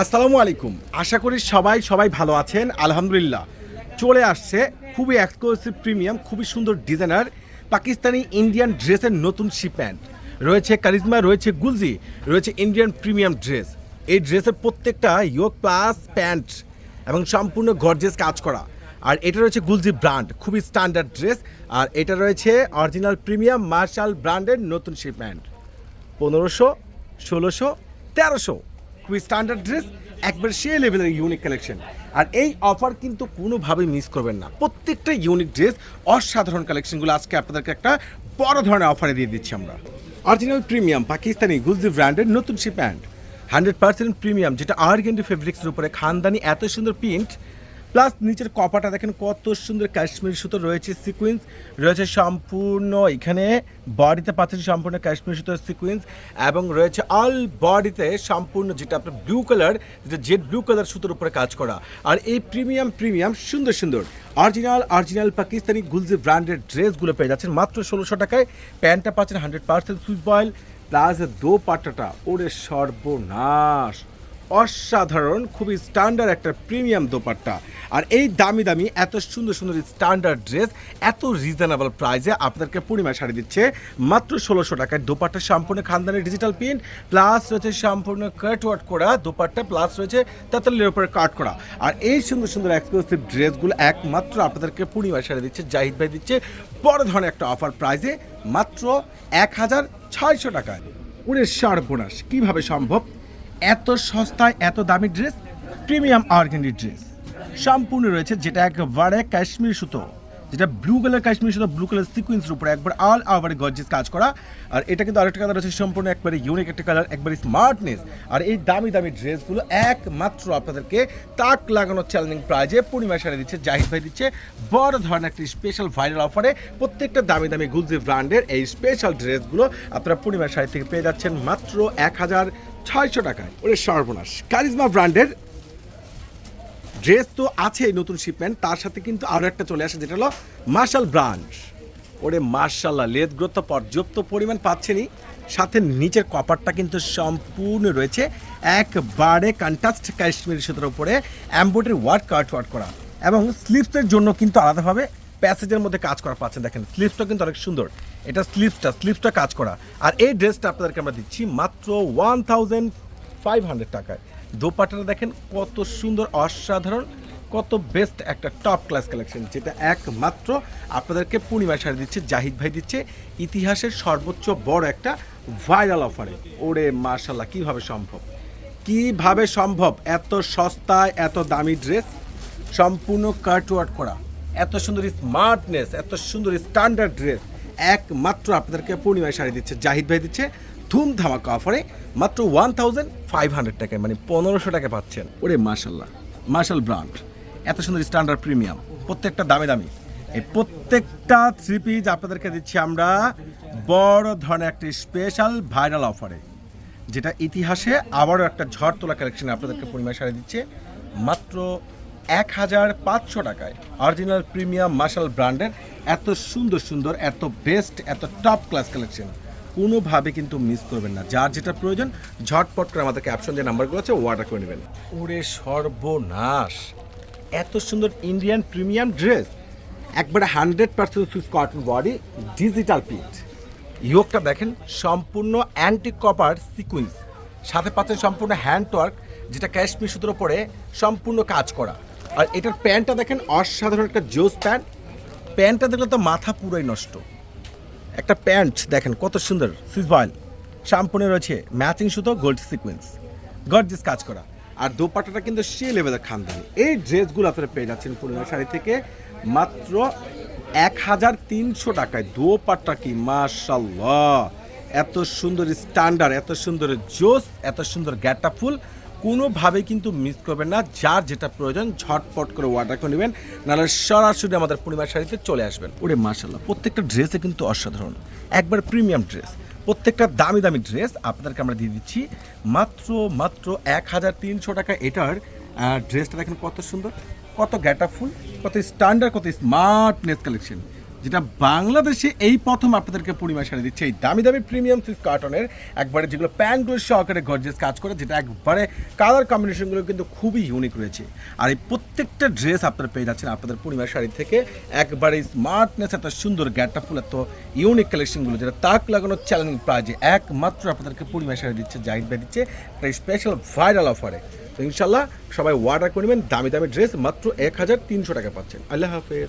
আসসালামু আলাইকুম। আশা করি সবাই সবাই ভালো আছেন। আলহামদুলিল্লাহ। চলে আসছে খুবই এক্সক্লুসিভ প্রিমিয়াম খুবই সুন্দর ডিজাইনার পাকিস্তানি ইন্ডিয়ান ড্রেসের নতুন শিপম্যান্ট রয়েছে কারিজমা রয়েছে গুলজি, রয়েছে ইন্ডিয়ান প্রিমিয়াম ড্রেস এই ড্রেসের প্রত্যেকটা ইয়োগ প্লাস প্যান্ট এবং সম্পূর্ণ গর্জেস কাজ করা। আর এটা রয়েছে গুলজি ব্র্যান্ড খুবই স্ট্যান্ডার্ড ড্রেস আর এটা রয়েছে অরিজিনাল প্রিমিয়াম মার্শাল ব্র্যান্ডের নতুন শিপম্যান্ট পনেরোশো, ষোলোশো, তেরোশো। খুবই স্ট্যান্ডার্ড ড্রেস একবার সে লেভেলের ইউনিক কালেকশন আর এই অফার কিন্তু কোনোভাবেই মিস করবেন না। প্রত্যেকটা ইউনিক ড্রেস অসাধারণ কালেকশনগুলো আজকে আপনাদেরকে একটা বড় ধরনের অফারে দিয়ে দিচ্ছি আমরা। অরিজিনাল প্রিমিয়াম পাকিস্তানি গুলজি ব্র্যান্ডের নতুন সি প্যান্ট হান্ড্রেড পার্সেন্ট প্রিমিয়াম যেটা আর্গেন্ডি ফেব্রিক্সের উপরে, খানদানি এত সুন্দর প্রিন্ট প্লাস নিচের কপাটা দেখেন কত সুন্দর কাশ্মীর সুতো রয়েছে সিকুয়েন্স রয়েছে সম্পূর্ণ, এখানে বডিতে পাচ্ছেন সম্পূর্ণ কাশ্মীর সুতোর সিকুয়েন্স এবং রয়েছে অল বডিতে সম্পূর্ণ যেটা আপনার ব্লু কালার যেটা জেড ব্লু কালার সুতোর উপরে কাজ করা। আর এই প্রিমিয়াম প্রিমিয়াম সুন্দর সুন্দর অরিজিনাল অরিজিনাল পাকিস্তানি গুলজি ব্র্যান্ডের ড্রেসগুলো পেয়ে যাচ্ছেন। মাত্র ষোলোশো টাকায় প্যান্টটা পাচ্ছেন hundred percent Swiss voile plus দো পাট্টাটা ওরে সর্বনাশ। অসাধারণ, খুবই স্ট্যান্ডার্ড একটা প্রিমিয়াম দোপাট্টা। আর এই দামি দামি, এত সুন্দর সুন্দর স্ট্যান্ডার্ড ড্রেস এত রিজনেবল প্রাইসে আপনাদেরকে পূর্ণিমা শাড়ি দিচ্ছে। মাত্র ষোলোশো টাকায় দোপাট্টা সম্পূর্ণ খানদানের ডিজিটাল প্রিন্ট প্লাস রয়েছে সম্পূর্ণ কাট ওয়াট করা দোপাট্টা প্লাস রয়েছে তেতাল্লির উপরে কাট করা। আর এই সুন্দর সুন্দর এক্সক্লুসিভ ড্রেসগুলো একমাত্র আপনাদেরকে পূর্ণিমা শাড়ি দিচ্ছে, জাহিদ ভাই দিচ্ছে। বড় ধরনের একটা অফার প্রাইসে মাত্র এক হাজার ছয়শো টাকায়। উড়ে সর্বনাশ কীভাবে সম্ভব? এত সস্তায় এত দামি ড্রেস প্রিমিয়াম অর্গ্যানিক ড্রেস সম্পূর্ণ রয়েছে যেটা একেবারে কাশ্মীর সুতো। যেটা ব্লু কালার কাশ্মীর সুতো ব্লু কালার সিকুয়েন্সের উপরে একবার আল ওভার গর্জিস কাজ করা। আর এটা কিন্তু আরেকটা কালার রয়েছে সম্পূর্ণ একবারে ইউনিক একটা কালার একবারে স্মার্টনেস আর এই দামি দামি ড্রেসগুলো একমাত্র আপনাদেরকে তাক লাগানো চ্যালেঞ্জিং প্রাইজে পূর্ণিমা সারে দিচ্ছে, জাহিদ ভাই দিচ্ছে। বড় ধরনের একটি স্পেশাল ভাইরাল অফারে প্রত্যেকটা দামি দামি গুলজি ব্র্যান্ডের এই স্পেশাল ড্রেসগুলো আপনারা পূর্ণিমা শাড়ি থেকে পেয়ে যাচ্ছেন মাত্র এক হাজার ছয়শো টাকায়। ওরে সর্বনাশ কারিজমা ব্র্যান্ডের ড্রেস তো আছেই নতুন শিপমেন্ট তার সাথে কিন্তু আরও একটা চলে আসে, যেটা হলো মার্শাল ব্রাঞ্চ ওরে মার্শাল্লাহ লেদ গ্রোথ পর্যাপ্ত পরিমাণ পাচ্ছেনই। সাথে নিচের কপারটা কিন্তু সম্পূর্ণ রয়েছে, একবারে কন্টাস্ট কাশ্মীর সুতোর উপরে অ্যাম্বোটের ওয়ার্ড কাট ওয়ার্ড করা। এবং স্লিপসের জন্য কিন্তু আলাদাভাবে প্যাসেজের মধ্যে কাজ করা পাচ্ছেন, দেখেন স্লিপসটা কিন্তু অনেক সুন্দর। এটা স্লিপসটা স্লিপসটা কাজ করা। আর এই ড্রেসটা আপনাদেরকে আমরা দিচ্ছি মাত্র ওয়ান থাউজেন্ড ফাইভ হান্ড্রেড টাকায়। দোপাটাটা দেখেন কত সুন্দর, অসাধারণ, কত বেস্ট একটা টপ ক্লাস কালেকশন যেটা একমাত্র আপনাদেরকে পূর্ণিমা শাড়ি দিচ্ছে, জাহিদ ভাই দিচ্ছে, ইতিহাসের সর্বোচ্চ বড় একটা ভাইরাল অফারে ওরে মার্শাল্লাহ কীভাবে সম্ভব? কীভাবে সম্ভব? এত সস্তায় এত দামি ড্রেস সম্পূর্ণ কাটওয়ার্ট করা। এত সুন্দর স্মার্টনেস এত সুন্দর স্ট্যান্ডার্ড ড্রেস একমাত্র আপনাদেরকে পূর্ণিমায় শাড়ি দিচ্ছে, জাহিদ ভাই দিচ্ছে ধুম ধামাকা অফারে, মাত্র ওয়ান থাউজেন্ড ফাইভ হান্ড্রেড টাকায় মানে পনেরোশো টাকা পাচ্ছেন। ওরে মার্শাল্লাহ মার্শাল ব্র্যান্ড এত সুন্দর স্ট্যান্ডার্ড প্রিমিয়াম প্রত্যেকটা দামি দামি। এই প্রত্যেকটা থ্রি পিস আপনাদেরকে দিচ্ছি আমরা বড় ধরনের একটি স্পেশাল ভাইরাল অফারে যেটা ইতিহাসে আবারও একটা ঝড় তোলা কালেকশন আপনাদেরকে পরিমাণ সারে দিচ্ছে, মাত্র এক হাজার পাঁচশো টাকায়। অরিজিনাল প্রিমিয়াম মার্শাল ব্র্যান্ডের এত সুন্দর সুন্দর এত বেস্ট এত টপ ক্লাস কালেকশন কোনোভাবে কিন্তু মিস করবেন না। যার যেটা প্রয়োজন ঝটপট করে আমাদের ক্যাপশন যে নাম্বারগুলো আছে অর্ডার করে নেবেন। ওরে সর্বনাশ। এত সুন্দর ইন্ডিয়ান প্রিমিয়াম ড্রেস একবারে hundred percent Swiss cotton body digital print ইয়োগটা দেখেন সম্পূর্ণ অ্যান্টি কপার সিকুয়েন্স সাথে পাচ্ছেন সম্পূর্ণ হ্যান্ড ওয়ার্ক যেটা কাশ্মীর সুতোর উপরে সম্পূর্ণ কাজ করা। আর এটার প্যান্টটা দেখেন অসাধারণ একটা জোস প্যান্ট। প্যান্টটা দেখলে তো মাথা পুরোই নষ্ট। একটা প্যান্ট, দেখেন কত সুন্দর বয়েল। সম্পূর্ণ রয়েছে ম্যাচিং সুতো, গোল্ড সিকুয়েন্স। গর্জিস কাজ করা। আর দোপাট্টাটা কিন্তু সে লেভেলের খানদানি। এই ড্রেসগুলো আপনারা পেয়ে যাচ্ছেন পূর্ণিমা শাড়ি থেকে মাত্র এক হাজার তিনশো টাকায়। দোপাট্টা কি মাশাল্লাহ এত সুন্দর স্ট্যান্ডার্ড এত সুন্দর জোস, এত সুন্দর গ্যাটা ফুল। কোনোভাবেই কিন্তু মিস করবেন না। যার যেটা প্রয়োজন, ঝটপট করে অর্ডার করে নেবেন। নাহলে সরাসরি আমাদের পূর্ণিমা শাড়িতে চলে আসবেন। ওরে মার্শাল্লাহ প্রত্যেকটা ড্রেসে কিন্তু অসাধারণ। একবার প্রিমিয়াম ড্রেস প্রত্যেকটা দামি দামি ড্রেস আপনাদেরকে আমরা দিয়ে দিচ্ছি। মাত্র মাত্র এক হাজার তিনশো টাকা এটার ড্রেসটা দেখেন কত সুন্দর, কত গ্যাটা ফুল, কত স্ট্যান্ডার্ড কত স্মার্টনেস কালেকশন যেটা বাংলাদেশে এই প্রথম আপনাদেরকে পূর্ণিমা শাড়ি দিচ্ছে। এই দামি দামি প্রিমিয়াম সুইস কার্টনের একবারে যেগুলো প্যান্টগুলো সহকারে গর্জেস কাজ করে, যেটা একবারে কালার কম্বিনেশনগুলো কিন্তু খুবই ইউনিক রয়েছে। আর এই প্রত্যেকটা ড্রেস আপনারা পেয়ে যাচ্ছেন আপনাদের পূর্ণিমা শাড়ি থেকে। একবারে স্মার্টনেস একটা সুন্দর গ্যাটটা ফুল, এত ইউনিক কালেকশনগুলো যেটা তাক লাগানো চ্যালেঞ্জিং প্রাইজে একমাত্র আপনাদেরকে পূর্ণিমা শাড়ি দিচ্ছে, জাহিদ ভাই দিচ্ছে একটা স্পেশাল ভাইরাল অফারে তো ইনশাল্লাহ সবাই অর্ডার করে নেবেন, দামি দামি ড্রেস মাত্র এক হাজার তিনশো টাকা পাচ্ছেন। আল্লাহ হাফেজ।